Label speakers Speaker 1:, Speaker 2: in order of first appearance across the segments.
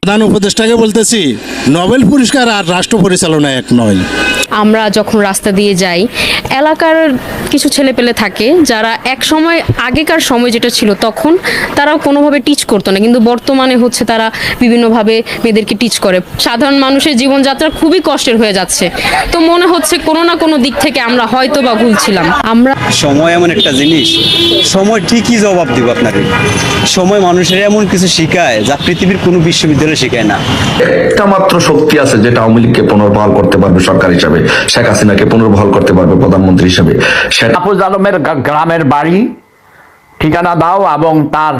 Speaker 1: প্রধান উপদেষ্টাকে বলতেছি নোবেল পুরস্কার আর রাষ্ট্র পরিচালনা এক নয়।
Speaker 2: আমরা যখন রাস্তা দিয়ে যাই এলাকার কিছু ছেলেপেলে থাকে যারা এক সময় আগেকার সময় যেটা ছিল তখন তারা কোনোভাবে টিচ করতো না। কিন্তু বর্তমানে হচ্ছে তারা বিভিন্নভাবে মেয়েদেরকে টিচ করে। সাধারণ মানুষের জীবনযাত্রা খুবই কষ্টের হয়ে যাচ্ছে। তো মনে হচ্ছে কোনো না কোনো দিক থেকে আমরা হয়তো বা ভুল ছিলাম আমরা
Speaker 3: সময় এমন একটা জিনিস সময় ঠিকই জবাব দিব আপনাকে। সময় মানুষের এমন কিছু শেখায় যা পৃথিবীর কোনো বিশ্ববিদ্যালয়ে শেখায় না।
Speaker 4: একটা মাত্র শক্তি আছে যেটা আওয়ামী লীগকে পুনর্বহাল করতে পারবে সরকার হিসাবে। শেখ হাসিনাকে পুনর্বহাল করতে পারবে প্রধানমন্ত্রী হিসাবে। সেটা
Speaker 5: আলমের গ্রামের বাড়ি ঠিকানা দাও এবং তার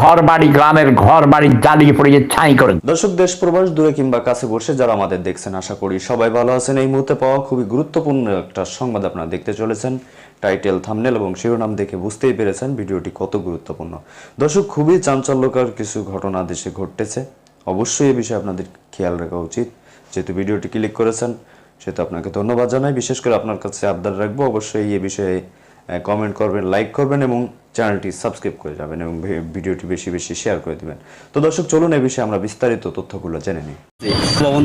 Speaker 5: ঘর বাড়ি গ্রামের ঘর বাড়ি জ্বালিয়ে পড়িয়ে ছাই করে
Speaker 6: দর্শক দেশ প্রবাস দূরে কিংবা কাছে বসে যারা আমাদের দেখছেন আশা করি সবাই ভালো আছেন। এই মুহূর্তে পাওয়া খুবই গুরুত্বপূর্ণ একটা সংবাদ আপনারা দেখতে চলেছেন। টাইটেল থামনেল এবং শিরোনাম দেখে বুঝতেই পেরেছেন ভিডিওটি কত গুরুত্বপূর্ণ। দর্শক খুবই চাঞ্চল্যকর কিছু ঘটনা দেশে ঘটতেছে। অবশ্যই এ বিষয়ে আপনাদের খেয়াল রাখা উচিত। যেহেতু ভিডিওটি ক্লিক করেছেন সেহেতু আপনাকে ধন্যবাদ জানাই। বিশেষ করে আপনার কাছে আবদার রাখব। অবশ্যই এ বিষয়ে কমেন্ট করবেন লাইক করবেন এবং চ্যানেলটি সাবস্ক্রাইব করে যাবেন এবং ভিডিওটি বেশি বেশি শেয়ার করে দিবেন। তো দর্শক, চলুন এ বিষয়ে আমরা বিস্তারিত তথ্যগুলো জেনে নিই।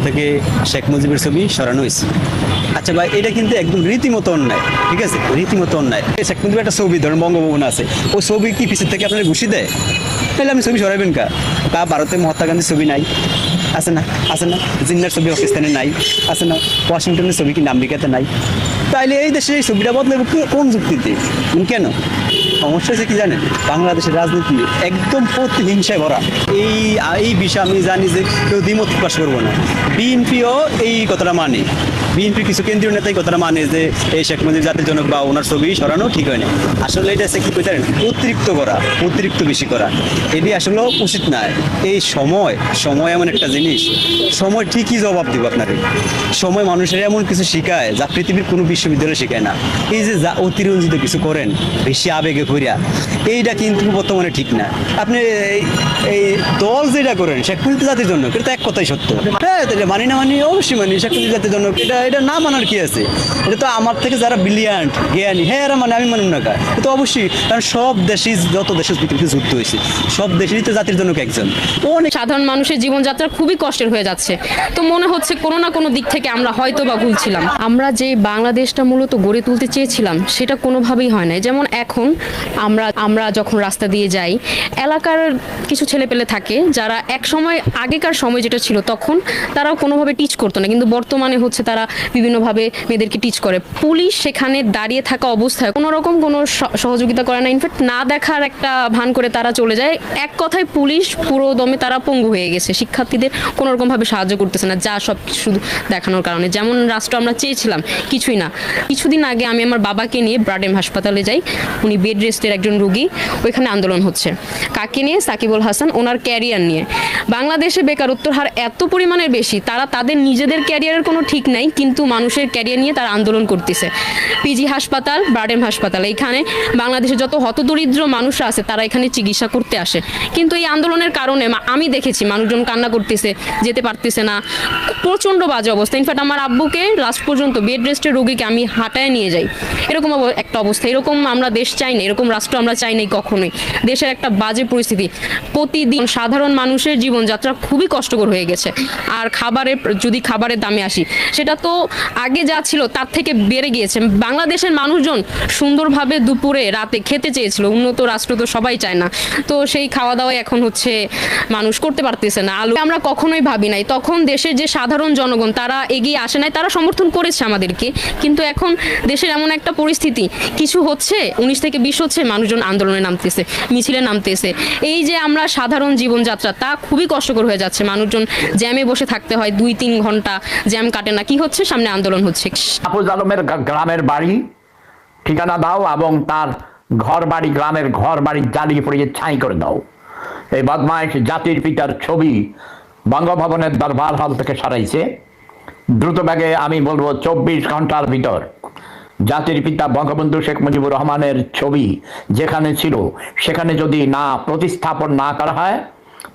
Speaker 3: থেকে শেখ মুজিবের ছবি সরানো হয়েছে। আচ্ছা ভাই, এটা কিন্তু একদম রীতিমতো অন্যায়, ঠিক আছে? রীতিমতো অন্যায়। শেখ মুজিবের একটা ছবি, ধরুন বঙ্গভবন আছে। ওই ছবি কি পিছের থেকে আপনার ঘুষি দেয়? তাহলে আমি ছবি সরাবেন কা? তা ভারতে মহাত্মা গান্ধীর ছবি নাই। আছে না? আছে না? জিন্নার ছবি পাকিস্তানে নাই। আছে না? ওয়াশিংটনের ছবি কিন্তু আমেরিকাতে নাই? তাইলে এই দেশে এই ছবিটা বদলে কোন যুক্তিতে? কেন? সমস্যা হচ্ছে কি জানেন? বাংলাদেশের রাজনীতি একদম প্রতিহিংসায় ভরা। এই এই বিষয়ে আমি জানি যে কেউ দ্বিমত প্রকাশ করব না। বিএনপিও এই কথাটা মানে। বিএনপি কিছু কেন্দ্রীয় নেতাই কথাটা মানে যে এই শেখ মুজিব জাতির জনক বা ওনার ছবি সরানো ঠিক হয় না আসলে এটা হচ্ছে কি পারেন অতিরিক্ত করা, অতিরিক্ত বেশি করা। এটি আসলে উচিত না এই সময় সময় এমন একটা জিনিস। সময় ঠিকই জবাব দিব আপনাকে। সময় মানুষের এমন কিছু শেখায় যা পৃথিবীর কোনো বিশ্ববিদ্যালয়ে শেখায় না। এই যে যা অতিরঞ্জিত কিছু করেন, বেশি আবেগে ভরিয়া, এইটা কিন্তু বর্তমানে ঠিক না। আপনি এই- এই দল যেটা করেন, শেখ মুজিব জাতির জন্য এটা এক কথাই সত্য। হ্যাঁ মানি না মানি, অবশ্যই মানি। শেখ মুজিব জাতির জন্য এটা এটা না মানার কি আছে? এটা তো আমার থেকে যারা ব্রিলিয়ান্ট জ্ঞানী হ্যাঁ এরা মানে আমি মানুন না কা এটা তো অবশ্যই, কারণ সব দেশই যত দেশের পৃথিবীতে যুদ্ধ হয়েছে, সব দেশেরই তো জাতির জন্য একজন। অনেক
Speaker 2: সাধারণ মানুষের জীবনযাত্রা খুবই কষ্টের হয়ে যাচ্ছে। তো মনে হচ্ছে কোনো না কোনো দিক থেকে আমরা হয়তো বা ভুল ছিলাম আমরা যে বাংলাদেশটা মূলত গড়ে তুলতে চেয়েছিলাম, সেটা কোনোভাবেই হয় না যেমন এখন আমরা আমরা যখন রাস্তা দিয়ে যাই, এলাকার কিছু ছেলেপেলে থাকে, যারা এক সময় আগেকার সময় যেটা ছিল, তখন তারাও কোনোভাবে টিচ করতো না। কিন্তু বর্তমানে হচ্ছে তারা বিভিন্নভাবে মেয়েদেরকে টিচ করে। পুলিশ সেখানে দাঁড়িয়ে থাকা অবস্থায় কোনো রকম কোনো সহযোগিতা করে না। ইনফ্যাক্ট না দেখার একটা ভান করে তারা চলে যায়। এক কথায় পুলিশ পুরো দমে তারা পঙ্গু হয়ে গেছে। শিক্ষার্থীদের কোনো রকম ভাবে সাহায্য করতেছে না, যা সব শুধু দেখানোর কারণে। যেমন রাষ্ট্র আমরা চেয়েছিলাম, কিছুই না। কিছুদিন আগে আমি আমার বাবাকে নিয়ে ব্রাডেম হাসপাতালে যাই। উনি বেড রেস্টের একজন রুগী। ওইখানে আন্দোলন হচ্ছে। কাকে নিয়ে? সাকিবুল হাসান, ওনার ক্যারিয়ার নিয়ে। বাংলাদেশে বেকারত্বর হার এত পরিমাণের বেশি, তারা তাদের নিজেদের ক্যারিয়ারের কোনো ঠিক নাই। কিন্তু মানুষের ক্যারিয়ার নিয়ে তারা আন্দোলন করতেছে। পিজি হাসপাতাল ব্রাডেম হাসপাতাল, এইখানে বাংলাদেশে যত হতদরিদ্র মানুষরা আছে, তারা এখানে চিকিৎসা করতে আসে। কিন্তু এই আন্দোলনের কারণে আমি দেখেছি মানুষজন কান্না করতেছে, যেতে পারতেছে না। প্রচণ্ড বাজে অবস্থা। ইনফ্যাক্ট আমার আব্বুকে লাস্ট পর্যন্ত বেড রেস্টের রোগীকে আমি হাঁটায় নিয়ে যাই। এরকম একটা অবস্থা। এরকম আমরা দেশ চাই না, এরকম রাষ্ট্র আমরা চাই নাই কখনোই। দেশের একটা বাজে পরিস্থিতি। প্রতিদিন সাধারণ মানুষের জীবনযাত্রা খুবই কষ্টকর হয়ে গেছে। আর খাবারের যদি খাবারের দামে আসি, সেটা তো আগে যা ছিল তার থেকে বেড়ে গিয়েছে। বাংলাদেশের মানুষজন সুন্দরভাবে দুপুরে, রাতে খেতে চেয়েছিল। উন্নত রাষ্ট্র তো সবাই চায় না। তো সেই খাওয়া দাওয়া এখন হচ্ছে মানুষ করতে পারতেছে না। আলু আমরা কখনোই ভাবি নাই। তখন দেশের যে সাধারণ জনগণ, তারা এগিয়ে আসে নাই। তারা সমর্থন করেছে আমাদেরকে। কিন্তু এখন দেশের এমন একটা পরিস্থিতি, কিছু হচ্ছে, উনিশ থেকে বিশ হচ্ছে, মানুষজন আন্দোলনে নামতেছে, মিছিলে নামতেছে। এই যে আমরা সাধারণ জীবনযাত্রা, তা খুবই কষ্টকর হয়ে যাচ্ছে। মানুষজন জ্যামে বসে থাকতে হয় দুই তিন ঘণ্টা জ্যাম কাটে না। কি হচ্ছে? সামনে আন্দোলন হচ্ছে।
Speaker 5: হাফুজ আলমের গ্রামের বাড়ি, ঠিকানা দাও এবং তার ঘর বাড়ি গ্রামের ঘর বাড়ি জ্বালিয়ে পড়িয়ে ছাই করে দাও। এই বদমাইশ জাতির পিতার ছবি বঙ্গভবনের দরবার হল থেকে সরাইছে। দ্রুত ব্যাগে আমি বলব চব্বিশ ঘণ্টার ভিতর জাতির পিতা বঙ্গবন্ধু শেখ মুজিবুর রহমানের ছবি যেখানে ছিল, সেখানে যদি না প্রতিস্থাপন না করা হয়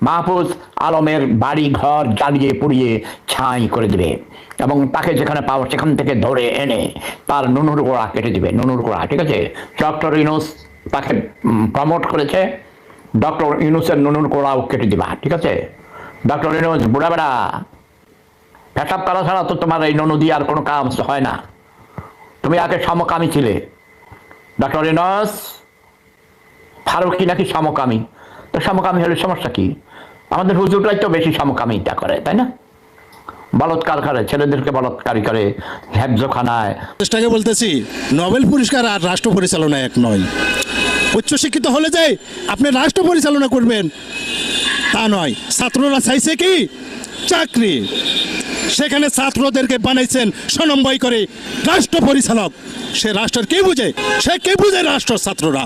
Speaker 5: মাহফুজ আলমের বাড়ি ঘর জ্বালিয়ে পুড়িয়ে ছাই করে দিবে এবং তাকে যেখানে পাওয়া সেখান থেকে ধরে এনে তার নুনুর গোড়া কেটে দিবে, নুনুর গোড়া, ঠিক আছে? ডক্টর ইনুস তাকে প্রমোট করেছে, ডক্টর ইউনুসের নুনুর কোড়াও কেটে দিবা, ঠিক আছে? ডক্টর ইউনুস, বুড়া বেড়া, পেশাব করা ছাড়া তো তোমার এই ননু দিয়ে আর কোনো কাম হয় না। তুমি আগে সমকামী ছিলে। ডক্টর ইউনুস, ফারুকি নাকি সমকামী? সমকামী হলে সমস্যা কি? আমাদের হুজুরাই তো বেশি সমকামিতা করে, তাই না? বলৎকার করে, ছেলেদেরকে বলৎকারী করে হ্যাবজোখানায়
Speaker 1: দেশটাকে বলতেছি, নোবেল পুরস্কার আর রাষ্ট্র পরিচালনা এক নয়। উচ্চশিক্ষিত হলে যে আপনি রাষ্ট্র পরিচালনা করবেন, তা নয়। ছাত্ররা চাইছে কি? চাকরি। সেখানে ছাত্রদেরকে বানাইছেন সমন্বয় করে রাষ্ট্র পরিচালক। সে রাষ্ট্রের কে বুঝে? সে কে বুঝে রাষ্ট্র ছাত্ররা?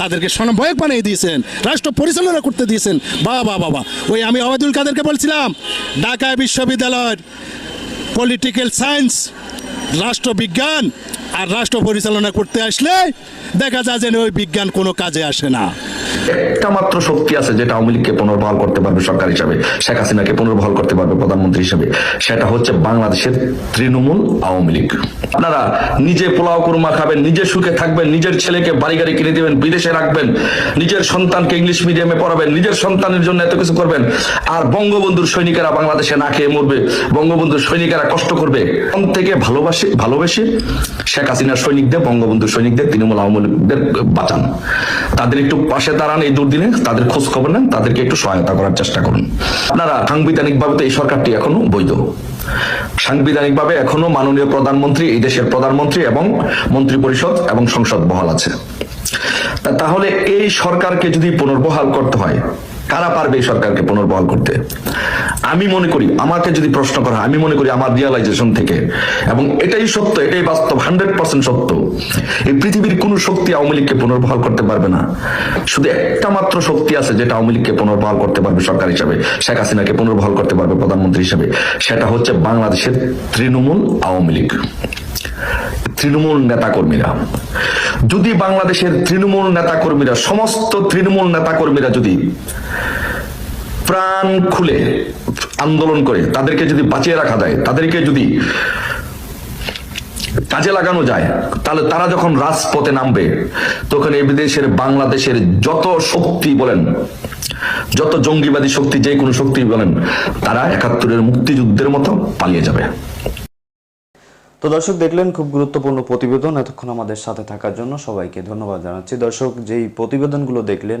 Speaker 1: তাদেরকে সমন্বয়ক বানিয়ে দিয়েছেন, রাষ্ট্র পরিচালনা করতে দিয়েছেন। বাবা বাবা ওই আমি আবাদুল কাদেরকে বলছিলাম, ঢাকা বিশ্ববিদ্যালয়ের পলিটিক্যাল সায়েন্স, রাষ্ট্রবিজ্ঞান আর রাষ্ট্র পরিচালনা করতে আসলে দেখা যায় যে ওই বিজ্ঞান কোনো কাজে আসে না।
Speaker 4: একটা মাত্র শক্তি আছে যেটা আওয়ামী লীগকে পুনর্বহাল করতে পারবে সরকার হিসাবে, শেখ হাসিনাকে পুনর্বহাল করতে পারবে প্রধানমন্ত্রী হিসেবে। সেটা হচ্ছে বাংলাদেশের তৃণমূল আওয়ামী লীগ। আপনারা নিজে পোলাও কুরমা খাবেন, নিজে সুখে থাকবেন, নিজের ছেলেকে বাড়ি গাড়ি কিনে দিবেন, বিদেশে রাখবেন, নিজের সন্তানকে ইংলিশ মিডিয়ামে পড়াবেন, নিজের সন্তানের জন্য এত কিছু করবেন, আর বঙ্গবন্ধুর সৈনিকেরা বাংলাদেশে না খেয়ে মরবে, বঙ্গবন্ধুর সৈনিকেরা কষ্ট করবে। মন থেকে ভালোবাসে, ভালোবেসে শেখ হাসিনার সৈনিকদের, বঙ্গবন্ধুর সৈনিকদের, তৃণমূল আওয়ামী লীগদের বাঁচান। তাদের একটু পাশে দাঁড়ান এই দুর্দিনে, তাদের খোঁজ খবর নেন, তাদেরকে একটু সহায়তা করার চেষ্টা করুন। আপনারা সাংবিধানিক ভাবে তো এই সরকারটি এখনও বৈধ। সাংবিধানিক ভাবে এখনও মাননীয় প্রধানমন্ত্রী, এই দেশের প্রধানমন্ত্রী এবং মন্ত্রী পরিষদ এবং সংসদ বহাল আছে। তাহলে এই সরকারকে যদি পুনর্বহাল করতে হয়, কারা পারবে এই সরকারকে পুনর্বহাল করতে? আমি মনে করি, আমাকে যদি প্রশ্ন করা আমি মনে করি আমার রিয়ালাইজেশন থেকে। এবং এটাই সত্য, এটাই বাস্তব হান্ড্রেড পার্সেন্ট সত্য। এই পৃথিবীর কোন শক্তি আওয়ামী লীগকে পুনর্বহাল করতে পারবে না। শুধু একটা মাত্র শক্তি আছে যেটা আওয়ামী লীগকে পুনর্বহাল করতে পারবে সরকার হিসাবে। শেখ হাসিনাকে পুনর্বহাল করতে পারবে প্রধানমন্ত্রী হিসাবে। সেটা হচ্ছে বাংলাদেশের তৃণমূল আওয়ামী লীগ। তৃণমূল নেতাকর্মীরা। যদি বাংলাদেশের তৃণমূল নেতাকর্মীরা, সমস্ত তৃণমূল নেতাকর্মীরা যদি প্রাণ খুলে আন্দোলন করে, তাদেরকে যদি বাঁচিয়ে রাখা যায়, তাদেরকে যদি কাজে লাগানো যায়, তাহলে তারা যখন রাজপথে নামবে, তখন এই বিদেশের বাংলাদেশের যত শক্তি বলেন, যত জঙ্গিবাদী শক্তি, যে কোনো শক্তি বলেন, তারা একাত্তরের মুক্তিযুদ্ধের মতো পালিয়ে যাবে।
Speaker 6: তো দর্শক, দেখলেন খুব গুরুত্বপূর্ণ প্রতিবেদন এতক্ষণ আমাদের সাথে থাকার জন্য সবাইকে ধন্যবাদ জানাচ্ছি। দর্শক, যেই প্রতিবেদনগুলো দেখলেন